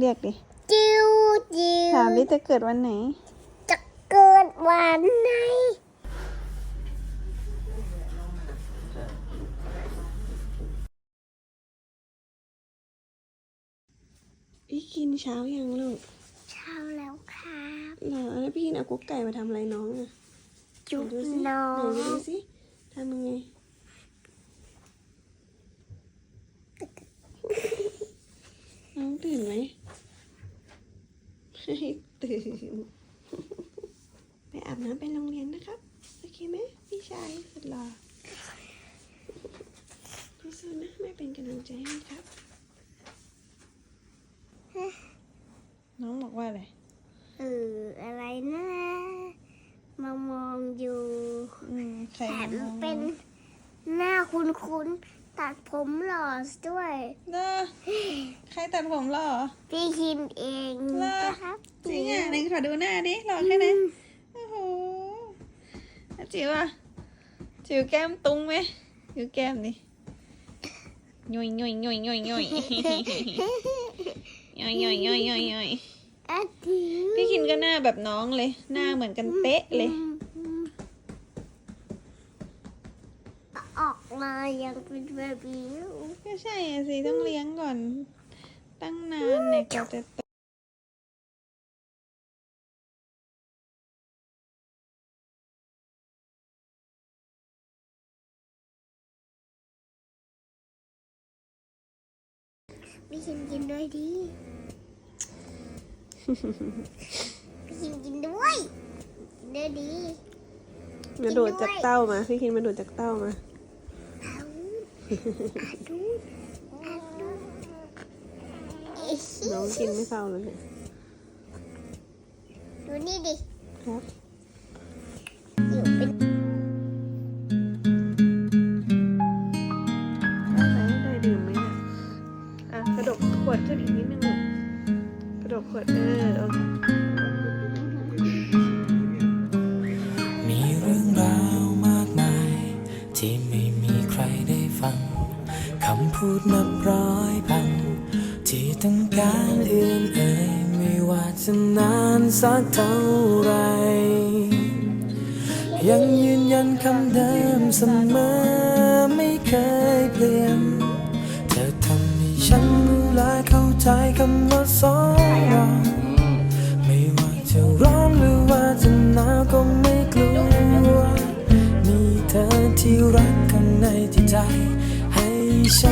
เรียกดิ จิวจิวถามดิจะเกิดวันไหน จะเกิดวันไหน พี่กินเช้ายังลูก เช้าแล้วครับเหรอแล้วพี่กินเอากุ๊กไก่มาทำอะไรน้องอะจุ๊บไหดูสิน้อไหนงดูสิทำยังไงน้องตื่นไหม ไม่ตื่น ไปอาบน้ำไปโรงเรียนนะครับ โอเคไหมพี่ชายสุดหล่อสู้ๆนะแม่เป็นกำลังใจให้ครับ น้องบอกว่าอะไร เอออะไรนะ มามองอยู่ อืมใคร แถม มามอง เป็น หน้าคุ้นๆตัดผมหล่อด้วยเนอะใครตัดผมหรอพี่คินเองเหรอนะครับจริงอะไหนขอดูหน้าดิหล่อแค่ไหนโอ้โหอะจิ๋วอะจิ๋วแก้มตุ้งไหมจิ๋วแก้มดิย่อยย่อยย่อยย่อยย่อยย่อยย่อยย่อยย่อยย่อยอาทิตย์พี่คินก็หน้าแบบน้องเลย หน้าเหมือนกันเป๊ะเลย ออก มายังเป็นแบบนี้ก็ใช่อะสิต้องเลี้ยงก่อน ตั้งนานเนี่ยกว่าจะโตพี่คินกินด้วยดิพี่คินกินด้วยกินด้วยดิ มาโดดจากเต้ามา พี่คินมาโดดจากเต้ามาอาดูอาดูเอ๊ะ น้องกินไม่เศร้าเลยเนี่ยดูนี่ดิ ครับ นับร้อยพัน ที่ต้องการเอื่นเอ่ยไม่ว่าจะนานสักเท่าไร ยังยืนยันคำเดิมเสมอไม่เคยเปลี่ยน เธอทำให้ฉันรู้และเข้าใจคำว่าสองเราไม่ว่าจะร้อนหรือว่าจะหนาวก็ไม่กลัว มีเธอที่รักข้างในจิตใจ ฉั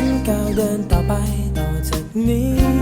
人道白到这呢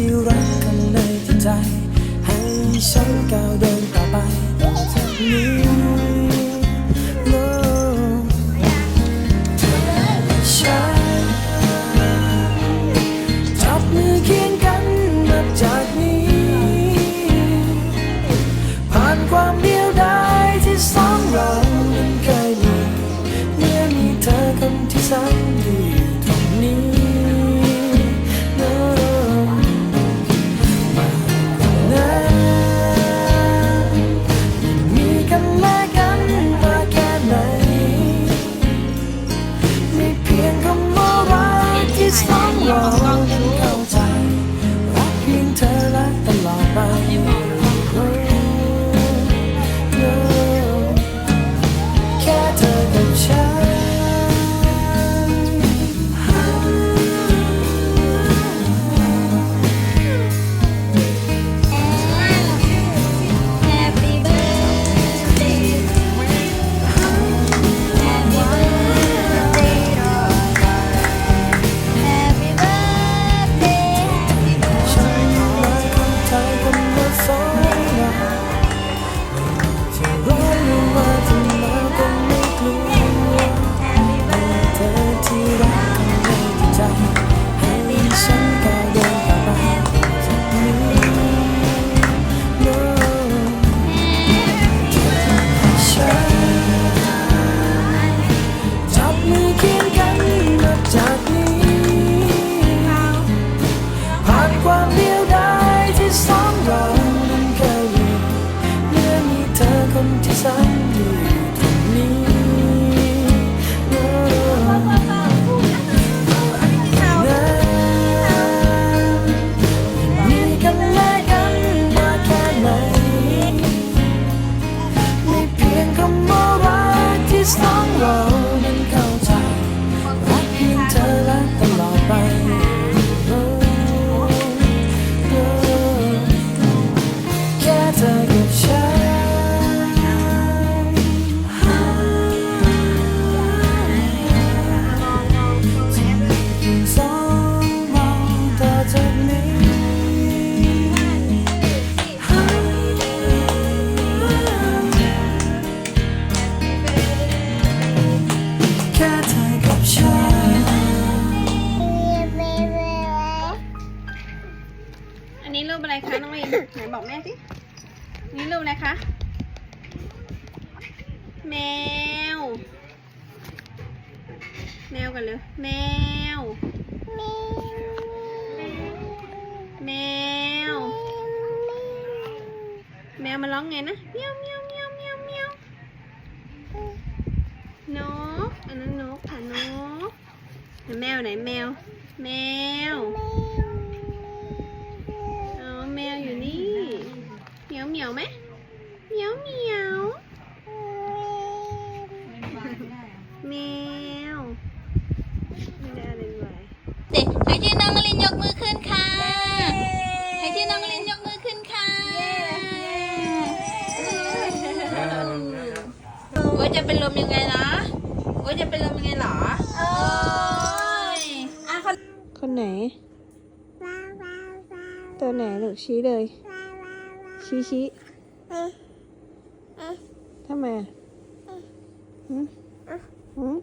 ที่รักกันในใจ ให้ฉันก้าวเดินต่อไปต่อจากนี้ You. แมวกันเลยแมว แมว แมวมันร้องไงนะเมียวเมียวเมียวเมียวเมียวนกอันนั้นนกค่ะนกแมวไหนแมว แมวอ๋อแมวอยู่นี่เหมียวเหมียวไหมเหมียวเหมียวแมวไม่ได้อะไรเลย เด็กใครชื่อน้องลิน ยกมือขึ้นค่ะ ใครชื่อน้องลินยกมือขึ้นค่ะ โอ้ยจะเป็นลมยังไงนะ โอ้ยจะเป็นลมยังไงหรอ โอ้ยอะคนคนไหน ตัวไหนลูกชี้เลย ชี้ชี้ทำไมอะหืม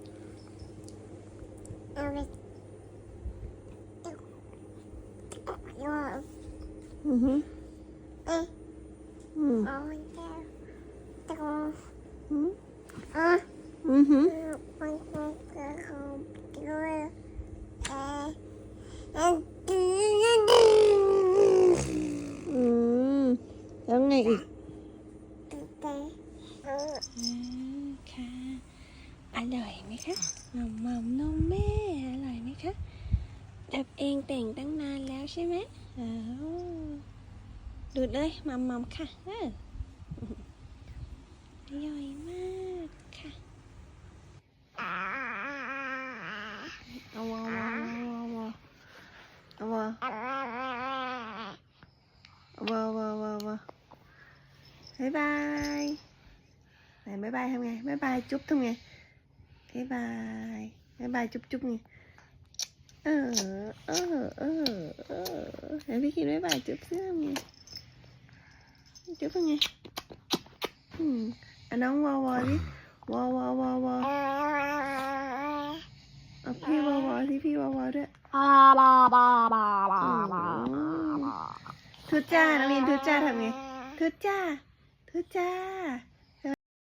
หืมอือหืออืมอืมอือหืออืมแล้วไงอีกค่ะอร่อยไหมคะหม่ำหม่ำนมแม่อร่อยไหมคะดับเองแต่งตั้งนานแล้ว ใช่ไหมอ้าวดูดเลยหม่ำหม่ำค่ะเอออร่อยมากค่ะเอาวาวาวาวเอาวาเอาวาวาวาวาบายบายไหนบายบายทำไงบายบ เออเออเออเออไหนพี่คิดบายบายจุ๊บเสื้อไงจุ๊บทำไงอืมอะน้องวาวาดิวาวาวาวาเอาพี่วาวาสิพี่วาวาด้วยทุจ้านักเรียนทุจ้าทำไงทุจ้าทุจ้า